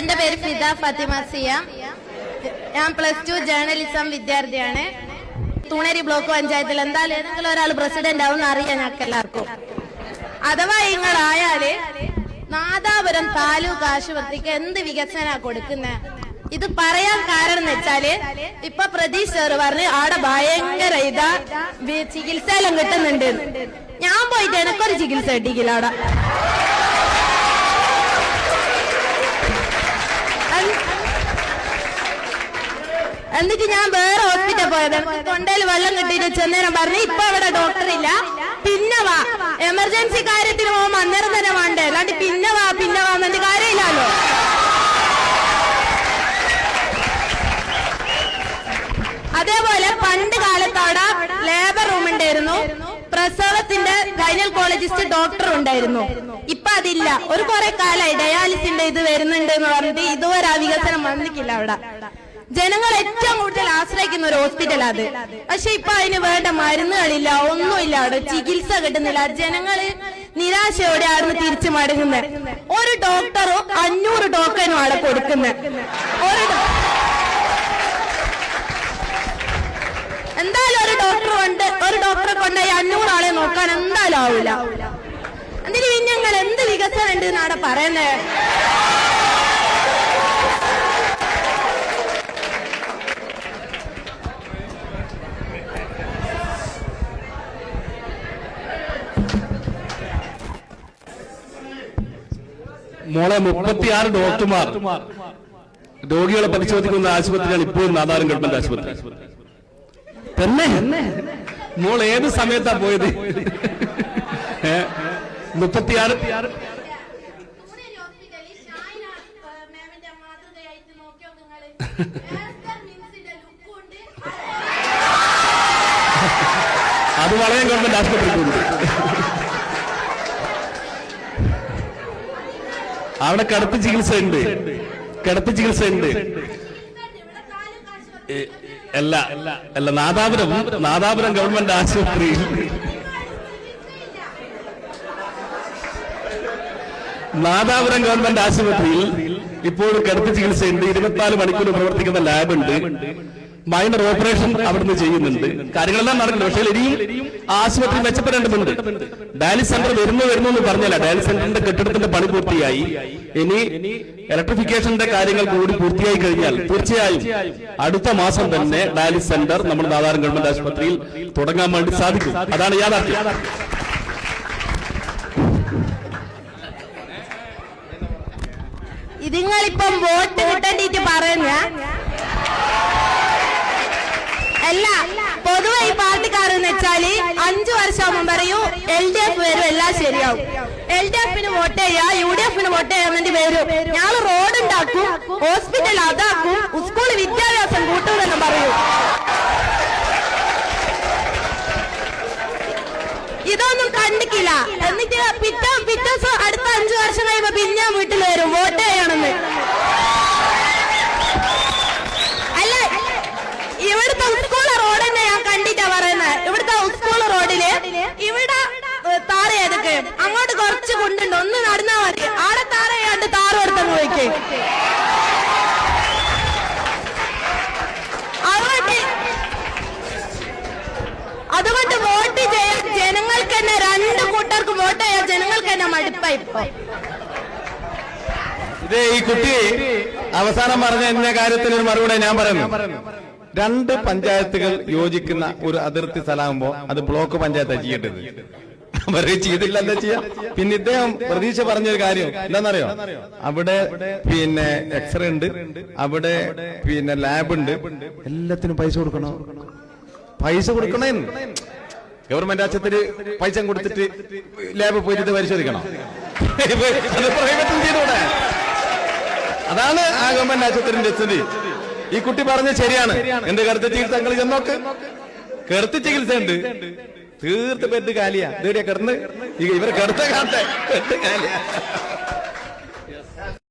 എന്റെ പേര് ഫിദ ഫാത്തിമ സിയാം. ഞാൻ പ്ലസ് ടു ജേർണലിസം വിദ്യാർത്ഥിയാണ്. തൂണേരി ബ്ലോക്ക് പഞ്ചായത്തിൽ എന്തായാലും ഏതെങ്കിലും ഒരാൾ പ്രസിഡന്റ് ആവും അറിയാം ഞങ്ങൾക്ക് എല്ലാവർക്കും. അഥവാ നിങ്ങളായാൽ നാദാപുരം താലൂക്ക് ആശുപത്രിക്ക് എന്ത് വികസന കൊടുക്കുന്നത് ഇത് പറയാൻ കാരണം എന്ന് വെച്ചാൽ ഇപ്പൊ പ്രതീഷ് സാറ് പറഞ്ഞ് ആടെ ഭയങ്കര ഇതാ ചികിത്സയിലും കിട്ടുന്നുണ്ട്. ഞാൻ പോയിട്ട് എനക്കൊരു ചികിത്സ കിട്ടിക്കില്ല അവിടെ എന്നിട്ട് ഞാൻ വേറെ ഹോസ്പിറ്റൽ പോയത്. തൊണ്ടയിൽ വെള്ളം കിട്ടിയിട്ട് ചെന്നേരം പറഞ്ഞു ഇപ്പൊ അവിടെ ഡോക്ടർ ഇല്ല. പിന്നെ വാ. എമർജൻസി കാര്യത്തിന് പോകുമ്പോ അന്നേരം തന്നെ വേണ്ടേ. അല്ലാണ്ട് പിന്നെ വാ പിന്നെ വാ എന്നിട്ട് കാര്യമില്ലല്ലോ. അതേപോലെ പണ്ട് കാലത്ത് അവിടെ ലേബർ റൂം ഉണ്ടായിരുന്നു. പ്രസവത്തിന്റെ ഗൈനൽ ഗൈനക്കോളജിസ്റ്റ് ഡോക്ടർ ഉണ്ടായിരുന്നു. ഇപ്പൊ അതില്ല. ഒരു കുറെ കാലമായി ഡയാലിസിന്റെ ഇത് വരുന്നുണ്ട് എന്ന് പറഞ്ഞിട്ട് ഇതുവരെ ആ വികസനം വന്നിട്ടില്ല അവിടെ. ജനങ്ങൾ ഏറ്റവും കൂടുതൽ ആശ്രയിക്കുന്ന ഒരു ഹോസ്പിറ്റൽ അത്. പക്ഷെ ഇപ്പൊ അതിന് വേണ്ട മരുന്നുകളില്ല ഒന്നുമില്ല അവിടെ. ചികിത്സ കിട്ടുന്നില്ല. ജനങ്ങൾ നിരാശയോടെ ആയിരുന്നു തിരിച്ചു മടങ്ങുന്നത് ഒരു ഡോക്ടറും അഞ്ഞൂറ് ടോക്കനും അവിടെ കൊടുക്കുന്നത് എന്തായാലും ഒരു ഡോക്ടർ കൊണ്ട് ഒരു ഡോക്ടറെ കൊണ്ടുപോയി അഞ്ഞൂറ് ആളെ നോക്കാൻ എന്തായാലും ആവില്ല. എന്തിനു ഞങ്ങൾ എന്ത് വികസനം ഉണ്ട് എന്നാണ് പറയുന്നത് മോളെ മുപ്പത്തിയാറ് ഡോക്ടർമാർ. രോഗികളെ പരിശോധിക്കുന്ന ആശുപത്രിയാണ് ഇപ്പോഴും നാദാരം ഗവൺമെന്റ് ആശുപത്രി. തന്നെ? മോൾ ഏത് സമയത്താ പോയത്? മുപ്പത്തിയാറ്? അത് വളയം ഗവൺമെന്റ് ആശുപത്രിക്കുണ്ട് അവിടെ കിടത്തി ചികിത്സ ഉണ്ട്. കിടത്തി ചികിത്സ ഉണ്ട്. അല്ല അല്ല നാദാപുരം. നാദാപുരം ഗവൺമെന്റ് ആശുപത്രിയിൽ. നാദാപുരം ഗവൺമെന്റ് ആശുപത്രിയിൽ ഇപ്പോൾ കിടത്തി ചികിത്സയുണ്ട് ഇരുപത്തിനാല് മണിക്കൂർ പ്രവർത്തിക്കുന്ന ലാബുണ്ട്. മൈനർ ഓപ്പറേഷൻ അവിടുന്ന് ചെയ്യുന്നുണ്ട്. കാര്യങ്ങളെല്ലാം നടക്കുന്നു പക്ഷേ ഇനിയും ആശുപത്രി മെച്ചപ്പെടേണ്ടതുണ്ട്. ഡയാലിസ് സെന്റർ വരുന്നു വരുന്നു എന്ന് പറഞ്ഞല്ല. ഡയാലിസ് സെന്ററിന്റെ കെട്ടിടത്തിന്റെ പണി പൂർത്തിയായി. ഇനി ഇലക്ട്രിഫിക്കേഷന്റെ കാര്യങ്ങൾ കൂടി പൂർത്തിയായി കഴിഞ്ഞാൽ തീർച്ചയായും അടുത്ത മാസം തന്നെ ഡയാലിസ് സെന്റർ നമ്മുടെ നാദാരം ഗവൺമെന്റ് ആശുപത്രിയിൽ തുടങ്ങാൻ വേണ്ടി സാധിക്കും. അതാണ് യാഥാർത്ഥ്യം. ഇതിങ്ങളിപ്പം വോട്ട് കിട്ടേണ്ടിട്ട് പറയുന്ന അല്ല പൊതുവെ ഈ പാർട്ടിക്കാരെന്ന് വെച്ചാൽ അഞ്ചു വർഷമാകുമ്പോൾ പറയൂ എൽ ഡി എഫ് വരും എല്ലാം ശരിയാവും. എൽ ഡി എഫിന് വോട്ട് ചെയ്യാ യു ഡി എഫിന് വോട്ട് ചെയ്യാൻ വേണ്ടി വരും. ഞാൻ റോഡ് ഉണ്ടാക്കും ഹോസ്പിറ്റൽ അതാക്കും സ്കൂൾ വിദ്യാഭ്യാസം കൂട്ടുമെന്ന് പറയൂ. ഇതൊന്നും കണ്ടിക്കില്ല എന്നിട്ട് പിറ്റേ പിറ്റേ അടുത്ത അഞ്ചു വർഷം കഴിയുമ്പോ പിന്നെ വീട്ടിൽ വരും വോട്ട് ചെയ്യണമെന്ന് അല്ല ഇവിടുത്തെ സ്കൂൾ റോഡ് തന്നെ ഞാൻ കണ്ടിട്ടാ പറയുന്നത് ഇവിടുത്തെ സ്കൂൾ റോഡിൽ ഇവിടെ ഏഹ്, അങ്ങോട്ട് കുറച്ച് കൊണ്ടുണ്ട്. ഒന്ന് നടന്നാ മതി. ആടെ താറ ചെയ്യാണ്ട് താറ് കൊടുത്തങ്ങ് പോയിക്കേ. അതുകൊണ്ട് വോട്ട് ചെയ്യാൻ ജനങ്ങൾക്ക് തന്നെ രണ്ട് കൂട്ടർക്ക് വോട്ട് ചെയ്യാൻ ജനങ്ങൾക്ക് തന്നെ മടുപ്പായി ഇപ്പൊ. ഈ കുട്ടി അവസാനം പറഞ്ഞ എന്ന കാര്യത്തിൽ ഒരു മറുപടി ഞാൻ പറയുന്നു. രണ്ട് പഞ്ചായത്തുകൾ യോജിക്കുന്ന ഒരു അതിർത്തി സ്ഥലമാകുമ്പോ അത് ബ്ലോക്ക് പഞ്ചായത്ത് ചെയ്യേണ്ടത്. അവരെ ചെയ്തില്ല എന്താ ചെയ്യാ പിന്നെ ഇദ്ദേഹം പ്രതീക്ഷ പറഞ്ഞൊരു കാര്യം. എന്താണെന്നറിയോ? അവിടെ പിന്നെ എക്സ്റേ ഉണ്ട്. അവിടെ പിന്നെ ലാബ് ഉണ്ട്. എല്ലാത്തിനും പൈസ കൊടുക്കണോ. പൈസ കൊടുക്കണേ ഗവൺമെന്റ് ആശുപത്രി പൈസ കൊടുത്തിട്ട് ലാബ് പോയിട്ട് പരിശോധിക്കണം. അതാണ് ആ ഗവൺമെന്റ് ആശുപത്രിന്റെ സ്ഥിതി. ഈ കുട്ടി പറഞ്ഞ ശരിയാണ്. എന്റെ കടുത്ത ചികിത്സ നിങ്ങൾ ചെന്നോക്ക് കറുത്ത ചികിത്സ ഉണ്ട്. തീർത്ത് ബെഡ് കാലിയാ. ഇതെവിടെയാ കിടന്ന് ഇവർ കിടത്ത കാത്ത കാലിയാ.